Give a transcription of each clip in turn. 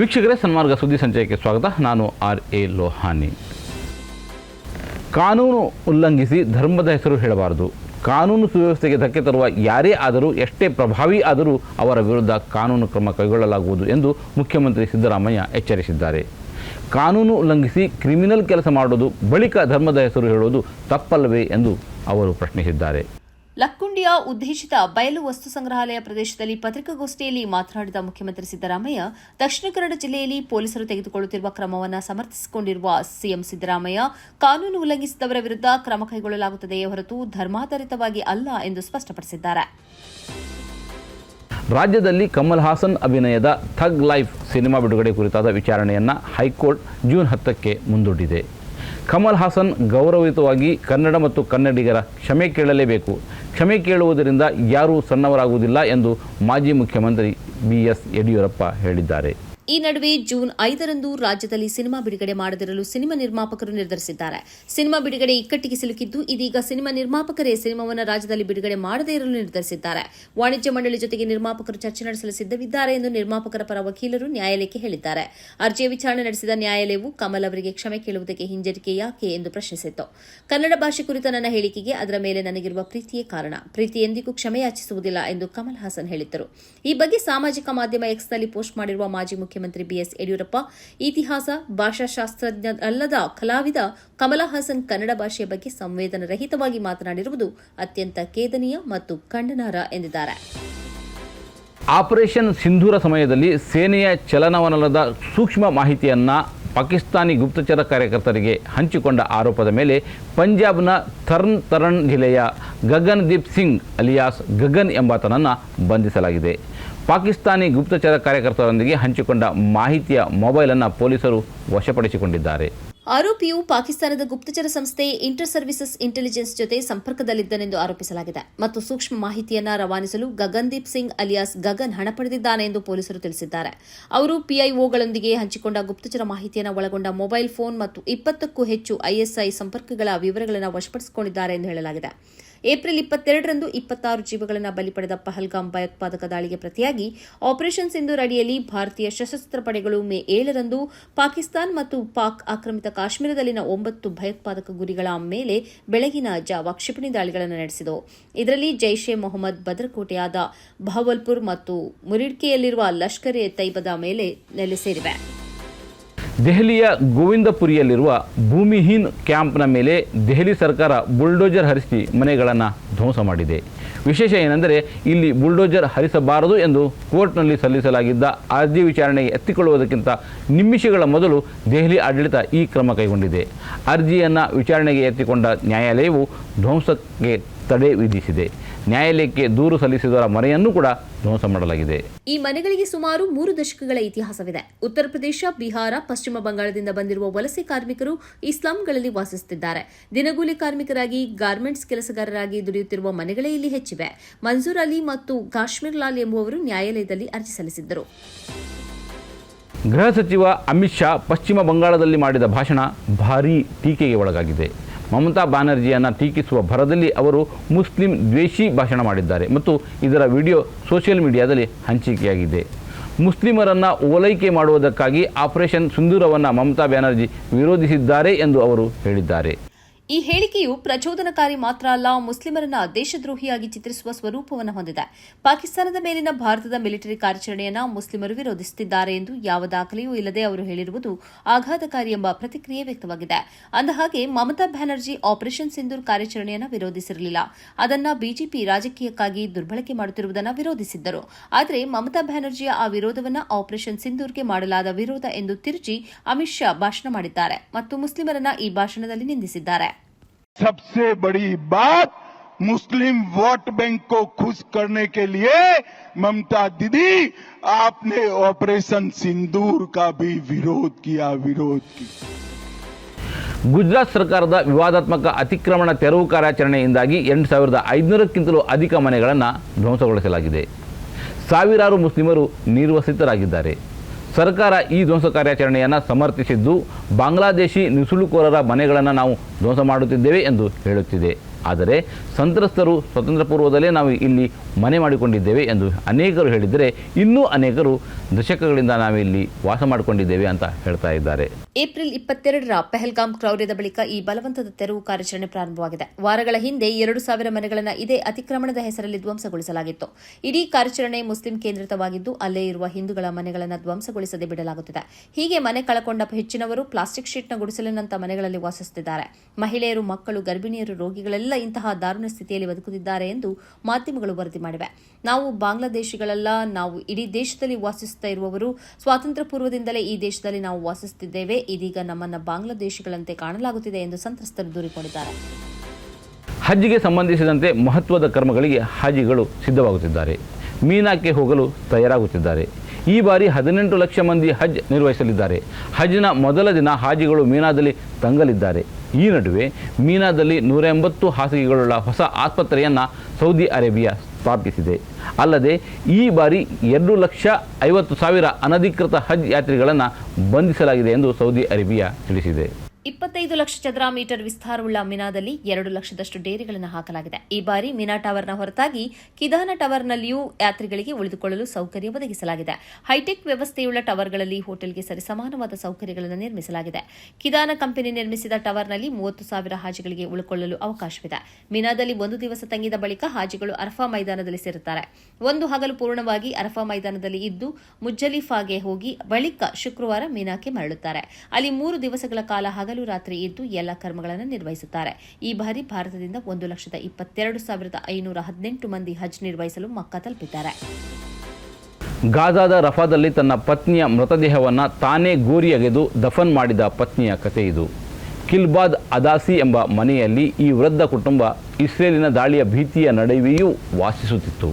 ವೀಕ್ಷಕರೇ, ಸನ್ಮಾರ್ಗ ಸುದ್ದಿ ಸಂಚಯಕ್ಕೆ ಸ್ವಾಗತ. ನಾನು ಆರ್ ಎ ಲೋಹಾನಿ. ಕಾನೂನು ಉಲ್ಲಂಘಿಸಿ ಧರ್ಮದ ಹೆಸರು ಹೇಳಬಾರದು. ಕಾನೂನು ಸುವ್ಯವಸ್ಥೆಗೆ ಧಕ್ಕೆ ತರುವ ಯಾರೇ ಆದರೂ, ಎಷ್ಟೇ ಪ್ರಭಾವಿ ಆದರೂ ಅವರ ವಿರುದ್ಧ ಕಾನೂನು ಕ್ರಮ ಕೈಗೊಳ್ಳಲಾಗುವುದು ಎಂದು ಮುಖ್ಯಮಂತ್ರಿ ಸಿದ್ದರಾಮಯ್ಯ ಎಚ್ಚರಿಸಿದ್ದಾರೆ. ಕಾನೂನು ಉಲ್ಲಂಘಿಸಿ ಕ್ರಿಮಿನಲ್ ಕೆಲಸ ಮಾಡುವುದು ಬಳಿಕ ಧರ್ಮದ ಹೆಸರು ಹೇಳುವುದು ತಪ್ಪಲ್ಲವೇ ಎಂದು ಅವರು ಪ್ರಶ್ನಿಸಿದ್ದಾರೆ. ಲಕ್ಕುಂಡಿಯ ಉದ್ದೇಶಿತ ಬಯಲು ವಸ್ತು ಸಂಗ್ರಹಾಲಯ ಪ್ರದೇಶದಲ್ಲಿ ಪತ್ರಿಕಾಗೋಷ್ಠಿಯಲ್ಲಿ ಮಾತನಾಡಿದ ಮುಖ್ಯಮಂತ್ರಿ ಸಿದ್ದರಾಮಯ್ಯ, ದಕ್ಷಿಣ ಕನ್ನಡ ಜಿಲ್ಲೆಯಲ್ಲಿ ಪೊಲೀಸರು ತೆಗೆದುಕೊಳ್ಳುತ್ತಿರುವ ಕ್ರಮವನ್ನು ಸಮರ್ಥಿಸಿಕೊಂಡಿರುವ ಸಿಎಂ ಸಿದ್ದರಾಮಯ್ಯ, ಕಾನೂನು ಉಲ್ಲಂಘಿಸಿದವರ ವಿರುದ್ಧ ಕ್ರಮ ಕೈಗೊಳ್ಳಲಾಗುತ್ತದೆಯೇ ಹೊರತು ಧರ್ಮಾಧಾರಿತವಾಗಿ ಅಲ್ಲ ಎಂದು ಸ್ಪಷ್ಟಪಡಿಸಿದ್ದಾರೆ. ರಾಜ್ಯದಲ್ಲಿ ಕಮಲ್ ಹಾಸನ್ ಅಭಿನಯದ ಥಗ್ ಲೈಫ್ ಸಿನಿಮಾ ಬಿಡುಗಡೆ ಕುರಿತಾದ ವಿಚಾರಣೆಯನ್ನು ಹೈಕೋರ್ಟ್ ಜೂನ್ ಹತ್ತಕ್ಕೆ ಮುಂದೂಡಿದೆ. ಕಮಲ್ ಹಾಸನ್ ಗೌರವಯುತವಾಗಿ ಕನ್ನಡ ಮತ್ತು ಕನ್ನಡಿಗರ ಕ್ಷಮೆ ಕೇಳಲೇಬೇಕು. ಕ್ಷಮೆ ಕೇಳುವುದರಿಂದ ಯಾರೂ ಸಣ್ಣವರಾಗುವುದಿಲ್ಲ ಎಂದು ಮಾಜಿ ಮುಖ್ಯಮಂತ್ರಿ ಬಿ ಎಸ್ ಯಡಿಯೂರಪ್ಪ ಹೇಳಿದ್ದಾರೆ. ಈ ನಡುವೆ ಜೂನ್ ಐದರಂದು ರಾಜ್ಯದಲ್ಲಿ ಸಿನಿಮಾ ಬಿಡುಗಡೆ ಮಾಡದಿರಲು ಸಿನಿಮಾ ನಿರ್ಮಾಪಕರು ನಿರ್ಧರಿಸಿದ್ದಾರೆ. ಸಿನಿಮಾ ಬಿಡುಗಡೆ ಇಕ್ಕಟ್ಟಿಗೆ ಸಿಲುಕಿದ್ದು, ಇದೀಗ ಸಿನಿಮಾ ನಿರ್ಮಾಪಕರೇ ಸಿನಿಮಾವನ್ನು ರಾಜ್ಯದಲ್ಲಿ ಬಿಡುಗಡೆ ಮಾಡದೇ ಇರಲು ನಿರ್ಧರಿಸಿದ್ದಾರೆ. ವಾಣಿಜ್ಯ ಮಂಡಳಿ ಜೊತೆಗೆ ನಿರ್ಮಾಪಕರು ಚರ್ಚೆ ನಡೆಸಲು ಸಿದ್ಧವಿದ್ದಾರೆ ಎಂದು ನಿರ್ಮಾಪಕರ ಪರ ವಕೀಲರು ನ್ಯಾಯಾಲಯಕ್ಕೆ ಹೇಳಿದ್ದಾರೆ. ಅರ್ಜಿಯ ವಿಚಾರಣೆ ನಡೆಸಿದ ನ್ಯಾಯಾಲಯವು ಕಮಲ್ ಅವರಿಗೆ ಕ್ಷಮೆ ಕೇಳುವುದಕ್ಕೆ ಹಿಂಜರಿಕೆ ಯಾಕೆ ಎಂದು ಪ್ರಶ್ನಿಸಿತ್ತು. ಕನ್ನಡ ಭಾಷೆ ಕುರಿತ ನನ್ನ ಹೇಳಿಕೆಗೆ ಅದರ ಮೇಲೆ ನನಗಿರುವ ಪ್ರೀತಿಯೇ ಕಾರಣ. ಪ್ರೀತಿ ಎಂದಿಗೂ ಕ್ಷಮೆ ಯಾಚಿಸುವುದಿಲ್ಲ ಎಂದು ಕಮಲ್ ಹಾಸನ್ ಹೇಳಿದ್ದರು. ಈ ಬಗ್ಗೆ ಸಾಮಾಜಿಕ ಮಾಧ್ಯಮ ಎಕ್ಸ್ನಲ್ಲಿ ಪೋಸ್ಟ್ ಮಾಡಿರುವ ಮಾಜಿ ಮುಖ್ಯಮಂತ್ರಿ ಬಿಎಸ್ ಯಡಿಯೂರಪ್ಪ. ಇತಿಹಾಸ, ಭಾಷಾಶಾಸ್ತ್ರಜ್ಞರಲ್ಲದ ಕಲಾವಿದ ಕಮಲ ಹಾಸನ್ ಕನ್ನಡ ಭಾಷೆಯ ಬಗ್ಗೆ ಸಂವೇದನರಹಿತವಾಗಿ ಮಾತನಾಡಿರುವುದು ಅತ್ಯಂತ ಖೇದನೀಯ ಮತ್ತು ಖಂಡನಾರ್ಹ ಎಂದಿದ್ದಾರೆ. ಆಪರೇಷನ್ ಸಿಂಧೂರ ಸಮಯದಲ್ಲಿ ಸೇನೆಯ ಚಲನವಲನದ ಸೂಕ್ಷ್ಮ ಮಾಹಿತಿಯನ್ನು ಪಾಕಿಸ್ತಾನಿ ಗುಪ್ತಚರ ಕಾರ್ಯಕರ್ತರಿಗೆ ಹಂಚಿಕೊಂಡ ಆರೋಪದ ಮೇಲೆ ಪಂಜಾಬ್ನ ಥರ್ನ್ ತರಣ್ ಜಿಲ್ಲೆಯ ಗಗನ್ದೀಪ್ ಸಿಂಗ್ ಅಲಿಯಾಸ್ ಗಗನ್ ಎಂಬಾತನನ್ನು ಬಂಧಿಸಲಾಗಿದೆ. ಪಾಕಿಸ್ತಾನಿ ಗುಪ್ತಚರ ಕಾರ್ಯಕರ್ತರೊಂದಿಗೆ ಹಂಚಿಕೊಂಡ ಮಾಹಿತಿಯ ಮೊಬೈಲನ್ನು ಪೊಲೀಸರು ವಶಪಡಿಸಿಕೊಂಡಿದ್ದಾರೆ. ಆರೋಪಿಯು ಪಾಕಿಸ್ತಾನದ ಗುಪ್ತಚರ ಸಂಸ್ಥೆ ಇಂಟರ್ ಸರ್ವಿಸಸ್ ಇಂಟೆಲಿಜೆನ್ಸ್ ಜೊತೆ ಸಂಪರ್ಕದಲ್ಲಿದ್ದನೆಂದು ಆರೋಪಿಸಲಾಗಿದೆ ಮತ್ತು ಸೂಕ್ಷ್ಮ ಮಾಹಿತಿಯನ್ನು ರವಾನಿಸಲು ಗಗನ್ದೀಪ್ ಸಿಂಗ್ ಅಲಿಯಾಸ್ ಗಗನ್ ಹಣ ಪಡೆದಿದ್ದಾನೆ ಎಂದು ಪೊಲೀಸರು ತಿಳಿಸಿದ್ದಾರೆ. ಅವರು ಪಿಐಒಗಳೊಂದಿಗೆ ಹಂಚಿಕೊಂಡ ಗುಪ್ತಚರ ಮಾಹಿತಿಯನ್ನು ಒಳಗೊಂಡ ಮೊಬೈಲ್ ಫೋನ್ ಮತ್ತು ಇಪ್ಪತ್ತಕ್ಕೂ ಹೆಚ್ಚು ಐಎಸ್ಐ ಸಂಪರ್ಕಗಳ ವಿವರಗಳನ್ನು ವಶಪಡಿಸಿಕೊಂಡಿದ್ದಾರೆ ಎಂದು ಹೇಳಲಾಗಿದೆ. ಏಪ್ರಿಲ್ ಇಪ್ಪತ್ತೆರಡರಂದು ಇಪ್ಪತ್ತಾರು ಜೀವಗಳನ್ನು ಬಲಿ ಪಡೆದ ಪಹಲ್ಗಾಮ್ ಭಯೋತ್ಪಾದಕ ದಾಳಿಗೆ ಪ್ರತಿಯಾಗಿ ಆಪರೇಷನ್ ಸಿಂಧು ಅಡಿಯಲ್ಲಿ ಭಾರತೀಯ ಸಶಸ್ತ್ರ ಪಡೆಗಳು ಮೇ ಏಳರಂದು ಪಾಕಿಸ್ತಾನ್ ಮತ್ತು ಪಾಕ್ ಆಕ್ರಮಿತ ಕಾಶ್ಮೀರದಲ್ಲಿನ ಒಂಬತ್ತು ಭಯೋತ್ಪಾದಕ ಗುರಿಗಳ ಮೇಲೆ ಬೆಳಗಿನ ಜಾವ ಕ್ಷಿಪಣಿ ದಾಳಿಗಳನ್ನು ನಡೆಸಿದವು. ಇದರಲ್ಲಿ ಜೈಷ್ ಎ ಮೊಹಮ್ಮದ್, ಭದ್ರಕೋಟೆಯಾದ ಬಹವಲ್ಪುರ್ ಮತ್ತು ಮುರಿಡ್ಕೆಯಲ್ಲಿರುವ ಲಷ್ಕರ್ ಎ ತೈಬದ ಮೇಲೆ ನೆಲೆ ಸೇರಿವೆ. ದೆಹಲಿಯ ಗೋವಿಂದಪುರಿಯಲ್ಲಿರುವ ಭೂಮಿಹೀನ್ ಕ್ಯಾಂಪ್ನ ಮೇಲೆ ದೆಹಲಿ ಸರ್ಕಾರ ಬುಲ್ಡೋಜರ್ ಹರಿಸಿ ಮನೆಗಳನ್ನು ಧ್ವಂಸ ಮಾಡಿದೆ. ವಿಶೇಷ ಏನೆಂದರೆ ಇಲ್ಲಿ ಬುಲ್ಡೋಜರ್ ಹರಿಸಬಾರದು ಎಂದು ಕೋರ್ಟ್ನಲ್ಲಿ ಸಲ್ಲಿಸಲಾಗಿದ್ದ ಅರ್ಜಿ ವಿಚಾರಣೆಗೆ ಎತ್ತಿಕೊಳ್ಳುವುದಕ್ಕಿಂತ ನಿಮಿಷಗಳ ಮೊದಲು ದೆಹಲಿ ಆಡಳಿತ ಈ ಕ್ರಮ ಕೈಗೊಂಡಿದೆ. ಅರ್ಜಿಯನ್ನು ವಿಚಾರಣೆಗೆ ಎತ್ತಿಕೊಂಡ ನ್ಯಾಯಾಲಯವು ಧ್ವಂಸಕ್ಕೆ ತಡೆ ವಿಧಿಸಿದೆ. ನ್ಯಾಯಾಲಯಕ್ಕೆ ದೂರು ಸಲ್ಲಿಸಿದವರ ಮನೆಯನ್ನು ಕೂಡ ಧ್ವಂಸ ಮಾಡಲಾಗಿದೆ. ಈ ಮನೆಗಳಿಗೆ ಸುಮಾರು ಮೂರು ದಶಕಗಳ ಇತಿಹಾಸವಿದೆ. ಉತ್ತರ ಪ್ರದೇಶ ಬಿಹಾರ ಪಶ್ಚಿಮ ಬಂಗಾಳದಿಂದ ಬಂದಿರುವ ವಲಸೆ ಕಾರ್ಮಿಕರು ಈ ಸ್ಲಂಗಳಲ್ಲಿ ವಾಸಿಸುತ್ತಿದ್ದಾರೆ. ದಿನಗೂಲಿ ಕಾರ್ಮಿಕರಾಗಿ ಗಾರ್ಮೆಂಟ್ಸ್ ಕೆಲಸಗಾರರಾಗಿ ದುಡಿಯುತ್ತಿರುವ ಮನೆಗಳೇ ಇಲ್ಲಿ ಹೆಚ್ಚಿವೆ. ಮನ್ಸೂರ್ ಅಲಿ ಮತ್ತು ಕಾಶ್ಮೀರ್ ಲಾಲ್ ಎಂಬುವರು ನ್ಯಾಯಾಲಯದಲ್ಲಿ ಅರ್ಜಿ ಸಲ್ಲಿಸಿದ್ದರು. ಗೃಹ ಸಚಿವ ಅಮಿತ್ ಶಾ ಪಶ್ಚಿಮ ಬಂಗಾಳದಲ್ಲಿ ಮಾಡಿದ ಭಾಷಣ ಭಾರೀ ಟೀಕೆಗೆ ಒಳಗಾಗಿದೆ. ಮಮತಾ ಬ್ಯಾನರ್ಜಿಯನ್ನು ಟೀಕಿಸುವ ಭರದಲ್ಲಿ ಅವರು ಮುಸ್ಲಿಂ ದ್ವೇಷಿ ಭಾಷಣ ಮಾಡಿದ್ದಾರೆ ಮತ್ತು ಇದರ ವಿಡಿಯೋ ಸೋಷಿಯಲ್ ಮೀಡಿಯಾದಲ್ಲಿ ಹಂಚಿಕೆಯಾಗಿದೆ. ಮುಸ್ಲಿಮರನ್ನು ಓಲೈಕೆ ಮಾಡುವುದಕ್ಕಾಗಿ ಆಪರೇಷನ್ ಸುಂದೂರವನ್ನು ಮಮತಾ ಬ್ಯಾನರ್ಜಿ ವಿರೋಧಿಸಿದ್ದಾರೆ ಎಂದು ಅವರು ಹೇಳಿದ್ದಾರೆ. ಈ ಹೇಳಿಕೆಯು ಪ್ರಚೋದನಕಾರಿ ಮಾತ್ರ ಅಲ್ಲ, ಮುಸ್ಲಿಮರನ್ನ ದೇಶದ್ರೋಹಿಯಾಗಿ ಚಿತ್ರಿಸುವ ಸ್ವರೂಪವನ್ನು ಹೊಂದಿದೆ. ಪಾಕಿಸ್ತಾನದ ಮೇಲಿನ ಭಾರತದ ಮಿಲಿಟರಿ ಕಾರ್ಯಾಚರಣೆಯನ್ನ ಮುಸ್ಲಿಮರು ವಿರೋಧಿಸುತ್ತಿದ್ದಾರೆ ಎಂದು ಯಾವ ದಾಖಲೆಯೂ ಇಲ್ಲದೆ ಅವರು ಹೇಳಿರುವುದು ಆಘಾತಕಾರಿ ಎಂಬ ಪ್ರತಿಕ್ರಿಯೆ ವ್ಯಕ್ತವಾಗಿದೆ. ಅಂದಹಾಗೆ ಮಮತಾ ಬ್ಯಾನರ್ಜಿ ಆಪರೇಷನ್ ಸಿಂಧೂರ್ ಕಾರ್ಯಾಚರಣೆಯನ್ನು ವಿರೋಧಿಸಿರಲಿಲ್ಲ. ಅದನ್ನ ಬಿಜೆಪಿ ರಾಜಕೀಯಕ್ಕಾಗಿ ದುರ್ಬಳಕೆ ಮಾಡುತ್ತಿರುವುದನ್ನು ವಿರೋಧಿಸಿದ್ದರು. ಆದರೆ ಮಮತಾ ಬ್ಯಾನರ್ಜಿಯ ಆ ವಿರೋಧವನ್ನ ಆಪರೇಷನ್ ಸಿಂಧೂರ್ಗೆ ಮಾಡಲಾದ ವಿರೋಧ ಎಂದು ತಿರುಚಿ ಅಮಿತ್ ಶಾ ಭಾಷಣ ಮಾಡಿದ್ದಾರೆ ಮತ್ತು ಮುಸ್ಲಿಮರನ್ನ ಈ ಭಾಷಣದಲ್ಲಿ ನಿಂದಿಸಿದ್ದಾರೆ. सबसे बड़ी बात मुस्लिम वोट बैंक को खुश करने के लिए ममता दीदी आपने ऑपरेशन सिंदूर का भी विरोध किया विरोध किया ಗುಜರಾತ್ ಸರ್ಕಾರದ ವಿವಾದಾತ್ಮಕ ಅತಿಕ್ರಮಣ ತೆರವು ಕಾರ್ಯಾಚರಣೆಯಿಂದಾಗಿ ಎಂಟು ಸಾವಿರದ ಐದುನೂರಕ್ಕಿಂತಲೂ ಅಧಿಕ ಮನೆಗಳನ್ನು ಧ್ವಂಸಗೊಳಿಸಲಾಗಿದೆ ಸಾವಿರಾರು ಮುಸ್ಲಿಮರು ನಿರ್ವಸಿತರಾಗಿದ್ದಾರೆ ಸರ್ಕಾರ ಈ ಧ್ವಂಸ ಕಾರ್ಯಾಚರಣೆಯನ್ನು ಸಮರ್ಥಿಸಿದ್ದು ಬಾಂಗ್ಲಾದೇಶಿ ನುಸುಳುಕೋರರ ಮನೆಗಳನ್ನು ನಾವು ಧ್ವಂಸ ಮಾಡುತ್ತಿದ್ದೇವೆ ಎಂದು ಹೇಳುತ್ತಿದೆ. ಆದರೆ ಸಂತ್ರಸ್ತರು ಸ್ವತಂತ್ರ ಪೂರ್ವದಲ್ಲೇ ನಾವು ಇಲ್ಲಿ ಮನೆ ಮಾಡಿಕೊಂಡಿದ್ದೇವೆ ಎಂದು ಅನೇಕರು ಹೇಳಿದರೆ ಇನ್ನೂ ಅನೇಕರು ದಶಕಗಳಿಂದ ನಾವಿಲ್ಲಿ ವಾಸ ಮಾಡಿಕೊಂಡಿದ್ದೇವೆ ಅಂತ ಹೇಳ್ತಾ ಇದ್ದಾರೆ. ಏಪ್ರಿಲ್ ಇಪ್ಪತ್ತೆರಡರ ಪೆಹಲ್ಗಾಮ್ ಕ್ರೌರ್ಯದ ಬಳಿಕ ಈ ಬಲವಂತದ ತೆರವು ಕಾರ್ಯಾಚರಣೆ ಪ್ರಾರಂಭವಾಗಿದೆ. ವಾರಗಳ ಹಿಂದೆ ಎರಡು ಸಾವಿರ ಮನೆಗಳನ್ನು ಇದೇ ಅತಿಕ್ರಮಣದ ಹೆಸರಲ್ಲಿ ಧ್ವಂಸಗೊಳಿಸಲಾಗಿತ್ತು. ಇಡೀ ಕಾರ್ಯಾಚರಣೆ ಮುಸ್ಲಿಂ ಕೇಂದ್ರಿತವಾಗಿದ್ದು, ಅಲ್ಲೇ ಇರುವ ಹಿಂದೂಗಳ ಮನೆಗಳನ್ನು ಧ್ವಂಸಗೊಳಿಸದೆ ಬಿಡಲಾಗುತ್ತಿದೆ. ಹೀಗೆ ಮನೆ ಕಳಕೊಂಡ ಹೆಚ್ಚಿನವರು ಪ್ಲಾಸ್ಟಿಕ್ ಶೀಟ್ನ ಗುಡಿಸಲಿನಂತ ಮನೆಗಳಲ್ಲಿ ವಾಸಿಸುತ್ತಿದ್ದಾರೆ. ಮಹಿಳೆಯರು, ಮಕ್ಕಳು, ಗರ್ಭಿಣಿಯರು, ರೋಗಿಗಳೆಲ್ಲ ಇಂತಹ ದಾರುಣ ಸ್ಥಿತಿಯಲ್ಲಿ ಬದುಕುತ್ತಿದ್ದಾರೆ ಎಂದು ಮಾಧ್ಯಮಗಳು ವರದಿ ಮಾಡಿವೆ. ನಾವು ಬಾಂಗ್ಲಾದೇಶಿಗಳಲ್ಲ, ನಾವು ಇಡೀ ದೇಶದಲ್ಲಿ ವಾಸಿಸ್ತಾ ಇರುವವರು ಸ್ವಾತಂತ್ರ್ಯ ಪೂರ್ವದಿಂದಲೇ ಈ ದೇಶದಲ್ಲಿ ನಾವು ವಾಸಿಸುತ್ತಿದ್ದೇವೆ ಇದೀಗ ನಮ್ಮನ್ನ ಬಾಂಗ್ಲಾದೇಶಿಗಳಂತೆ ಕಾಣಲಾಗುತ್ತಿದೆ ಎಂದು ಸಂತ್ರಸ್ತರು ದೂರಿಕೊಂಡಿದ್ದಾರೆ. ಹಜ್ಜಿಗೆ ಸಂಬಂಧಿಸಿದಂತೆ ಮಹತ್ವದ ಕರ್ಮಗಳಿಗೆ ಹಾಜಿಗಳು ಸಿದ್ಧವಾಗುತ್ತಿದ್ದಾರೆ. ಮೀನಾಕ್ಕೆ ಹೋಗಲು ತಯಾರಾಗುತ್ತಿದ್ದಾರೆ. ಈ ಬಾರಿ ಹದಿನೆಂಟು ಲಕ್ಷ ಮಂದಿ ಹಜ್ ನಿರ್ವಹಿಸಲಿದ್ದಾರೆ. ಹಜ್ನ ಮೊದಲ ದಿನ ಹಾಜಿಗಳು ಮೀನಾದಲ್ಲಿ ತಂಗಲಿದ್ದಾರೆ. ಈ ನಡುವೆ ಮೀನಾದಲ್ಲಿ ನೂರ ಎಂಬತ್ತು ಹಾಸಿಗೆಗಳುಳ್ಳ ಹೊಸ ಆಸ್ಪತ್ರೆಯನ್ನು ಸೌದಿ ಅರೇಬಿಯಾ ಸ್ಥಾಪಿಸಿದೆ ಅಲ್ಲದೆ ಈ ಬಾರಿ ಎರಡು ಲಕ್ಷ ಐವತ್ತು ಸಾವಿರ ಅನಧಿಕೃತ ಹಜ್ ಯಾತ್ರಿಗಳನ್ನು ಬಂಧಿಸಲಾಗಿದೆ ಎಂದು ಸೌದಿ ಅರೇಬಿಯಾ ತಿಳಿಸಿದೆ. ಇಪ್ಪತ್ತೈದು ಲಕ್ಷ ಚದರ ಮೀಟರ್ ವಿಸ್ತಾರವುಳ್ಳ ಮಿನಾದಲ್ಲಿ ಎರಡು ಲಕ್ಷದಷ್ಟು ಡೇರಿಗಳನ್ನು ಹಾಕಲಾಗಿದೆ. ಈ ಬಾರಿ ಮಿನಾ ಟವರ್ನ ಹೊರತಾಗಿ ಕಿದಾನ ಟವರ್ನಲ್ಲಿಯೂ ಯಾತ್ರಿಗಳಿಗೆ ಉಳಿದುಕೊಳ್ಳಲು ಸೌಕರ್ಯ ಒದಗಿಸಲಾಗಿದೆ. ಹೈಟೆಕ್ ವ್ಯವಸ್ಥೆಯುಳ್ಳ ಟವರ್ಗಳಲ್ಲಿ ಹೋಟೆಲ್ಗೆ ಸರಿಸಮಾನವಾದ ಸೌಕರ್ಯಗಳನ್ನು ನಿರ್ಮಿಸಲಾಗಿದೆ. ಕಿದಾನ ಕಂಪನಿ ನಿರ್ಮಿಸಿದ ಟವರ್ನಲ್ಲಿ ಮೂವತ್ತು ಸಾವಿರ ಹಾಜಿಗಳಿಗೆ ಉಳಿಕೊಳ್ಳಲು ಅವಕಾಶವಿದೆ. ಮಿನಾದಲ್ಲಿ ಒಂದು ದಿವಸ ತಂಗಿದ ಬಳಿಕ ಹಾಜಿಗಳು ಅರಫಾ ಮೈದಾನದಲ್ಲಿ ಸೇರುತ್ತಾರೆ. ಒಂದು ಹಗಲು ಪೂರ್ಣವಾಗಿ ಅರಫಾ ಮೈದಾನದಲ್ಲಿ ಇದ್ದು ಮುಜ್ಜಲಿಫಾಗೆ ಹೋಗಿ ಬಳಿಕ ಶುಕ್ರವಾರ ಮೀನಾಕ್ಕೆ ಮರಳುತ್ತಾರೆ. ಅಲ್ಲಿ ಮೂರು ದಿವಸಗಳ ಕಾಲ ಹಗಲು ರಾತ್ರಿ ಇದ್ದು ಎಲ್ಲ ಕರ್ಮಗಳನ್ನು ನಿರ್ವಹಿಸುತ್ತಾರೆ. ಈ ಬಾರಿ ಭಾರತದಿಂದ ಒಂದು ಲಕ್ಷದ ಇಪ್ಪತ್ತೆರಡು ಸಾವಿರದ ಐನೂರ ಹದಿನೆಂಟು ಮಂದಿ ಹಜ್ ನಿರ್ವಹಿಸಲು ಮಕ್ಕ ತಲುಪಿದ್ದಾರೆ. ಗಾಜಾದ ರಫಾದಲ್ಲಿ ತನ್ನ ಪತ್ನಿಯ ಮೃತದೇಹವನ್ನು ತಾನೇ ಗೋರಿಯಗೆದು ದಫನ್ ಮಾಡಿದ ಪತ್ನಿಯ ಕಥೆ ಇದು. ಕಿಲ್ಬಾದ್ ಅದಾಸಿ ಎಂಬ ಮನೆಯಲ್ಲಿ ಈ ವೃದ್ಧ ಕುಟುಂಬ ಇಸ್ರೇಲಿನ ದಾಳಿಯ ಭೀತಿಯ ನಡುವೆಯೂ ವಾಸಿಸುತ್ತಿತ್ತು.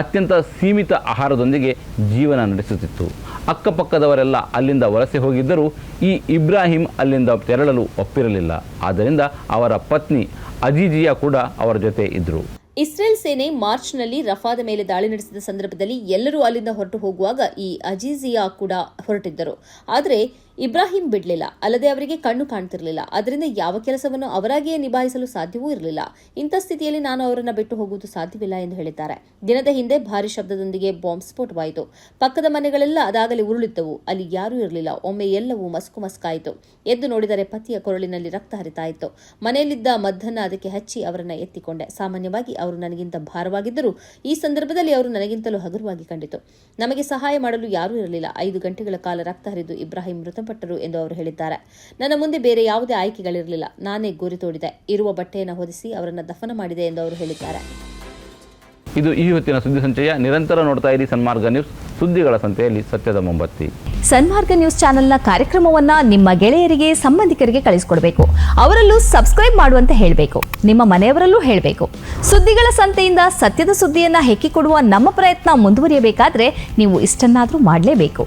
ಅತ್ಯಂತ ಸೀಮಿತ ಆಹಾರದೊಂದಿಗೆ ಜೀವನ ನಡೆಸುತ್ತಿತ್ತು. ಅಕ್ಕಪಕ್ಕದವರೆಲ್ಲ ಅಲ್ಲಿಂದ ವಲಸೆ ಹೋಗಿದ್ದರೂ ಈ ಇಬ್ರಾಹಿಂ ಅಲ್ಲಿಂದ ತೆರಳಲು ಒಪ್ಪಿರಲಿಲ್ಲ. ಆದ್ದರಿಂದ ಅವರ ಪತ್ನಿ ಅಜೀಜಿಯಾ ಕೂಡ ಅವರ ಜೊತೆ ಇದ್ದರು ಇಸ್ರೇಲ್ ಸೇನೆ ಮಾರ್ಚ್ನಲ್ಲಿ ರಫಾದ ಮೇಲೆ ದಾಳಿ ನಡೆಸಿದ ಸಂದರ್ಭದಲ್ಲಿ ಎಲ್ಲರೂ ಅಲ್ಲಿಂದ ಹೊರಟು ಹೋಗುವಾಗ ಈ ಅಜೀಜಿಯಾ ಕೂಡ ಹೊರಟಿದ್ದರು. ಆದರೆ ಇಬ್ರಾಹಿಂ ಬಿಡಲಿಲ್ಲ. ಅಲ್ಲದೆ ಅವರಿಗೆ ಕಣ್ಣು ಕಾಣ್ತಿರಲಿಲ್ಲ. ಅದರಿಂದ ಯಾವ ಕೆಲಸವನ್ನು ಅವರಾಗಿಯೇ ನಿಭಾಯಿಸಲು ಸಾಧ್ಯವೂ ಇರಲಿಲ್ಲ. ಇಂಥ ಸ್ಥಿತಿಯಲ್ಲಿ ನಾನು ಅವರನ್ನು ಬಿಟ್ಟು ಹೋಗುವುದು ಸಾಧ್ಯವಿಲ್ಲ ಎಂದು ಹೇಳಿದ್ದಾರೆ. ದಿನದ ಹಿಂದೆ ಭಾರಿ ಶಬ್ದದೊಂದಿಗೆ ಬಾಂಬ್ ಸ್ಫೋಟವಾಯಿತು. ಪಕ್ಕದ ಮನೆಗಳೆಲ್ಲ ಅದಾಗಲೇ ಉರುಳಿದ್ದವು. ಅಲ್ಲಿ ಯಾರೂ ಇರಲಿಲ್ಲ. ಒಮ್ಮೆ ಎಲ್ಲವೂ ಮಸ್ಕು ಮಸ್ಕಾಯಿತು. ಎದ್ದು ನೋಡಿದರೆ ಪತಿಯ ಕೊರಳಿನಲ್ಲಿ ರಕ್ತ ಹರಿತಾ ಇತ್ತು ಮನೆಯಲ್ಲಿದ್ದ ಮದ್ದನ್ನ ಅದಕ್ಕೆ ಹಚ್ಚಿ ಅವರನ್ನ ಎತ್ತಿಕೊಂಡೆ. ಸಾಮಾನ್ಯವಾಗಿ ಅವರು ನನಗಿಂತ ಭಾರವಾಗಿದ್ದರೂ ಈ ಸಂದರ್ಭದಲ್ಲಿ ಅವರು ನನಗಿಂತಲೂ ಹಗುರವಾಗಿ ಕಂಡಿತು. ನಮಗೆ ಸಹಾಯ ಮಾಡಲು ಯಾರೂ ಇರಲಿಲ್ಲ. ಐದು ಗಂಟೆಗಳ ಕಾಲ ರಕ್ತ ಹರಿದು ಇಬ್ರಾಹಿಂ ಮೃತಪಟ್ಟರು ಎಂದು ಅವರು ಹೇಳಿದ್ದಾರೆ. ನನ್ನ ಮುಂದೆ ಬೇರೆ ಯಾವುದೇ ಆಯ್ಕೆಗಳಿರಲಿಲ್ಲ. ನಾನೇ ಗುರಿ ತೋಡಿದೆ. ಇರುವ ಬಟ್ಟೆಯನ್ನು ಹೊದಿಸಿ ಅವರನ್ನು ದಫನ ಮಾಡಿದೆ ಎಂದು ಅವರು ಹೇಳಿದ್ದಾರೆ. ಇದು ಈ ಹೊತ್ತಿನ ಸುದ್ದಿ ಸಂಚಯ. ನಿರಂತರ ನೋಡ್ತಾ ಇರಿ ಸನ್ಮಾರ್ಗ ನ್ಯೂಸ್. ಸುದ್ದಿಗಳ ಸಂತೆಯಲ್ಲಿ ಸತ್ಯದ ಮೊಂಬತ್ತಿ. ಸನ್ಮಾರ್ಗ ನ್ಯೂಸ್ ಚಾನೆಲ್ನ ಕಾರ್ಯಕ್ರಮವನ್ನ ನಿಮ್ಮ ಗೆಳೆಯರಿಗೆ ಸಂಬಂಧಿಕರಿಗೆ ಕಳಿಸಿಕೊಡಬೇಕು. ಅವರಲ್ಲೂ ಸಬ್ಸ್ಕ್ರೈಬ್ ಮಾಡುವಂತೆ ಹೇಳಬೇಕು. ನಿಮ್ಮ ಮನೆಯವರಲ್ಲೂ ಹೇಳಬೇಕು. ಸುದ್ದಿಗಳ ಸಂತೆಯಿಂದ ಸತ್ಯದ ಸುದ್ದಿಯನ್ನ ಹೆಕ್ಕಿಕೊಡುವ ನಮ್ಮ ಪ್ರಯತ್ನ ಮುಂದುವರಿಯಬೇಕಾದ್ರೆ ನೀವು ಇಷ್ಟನ್ನಾದರೂ ಮಾಡಲೇಬೇಕು.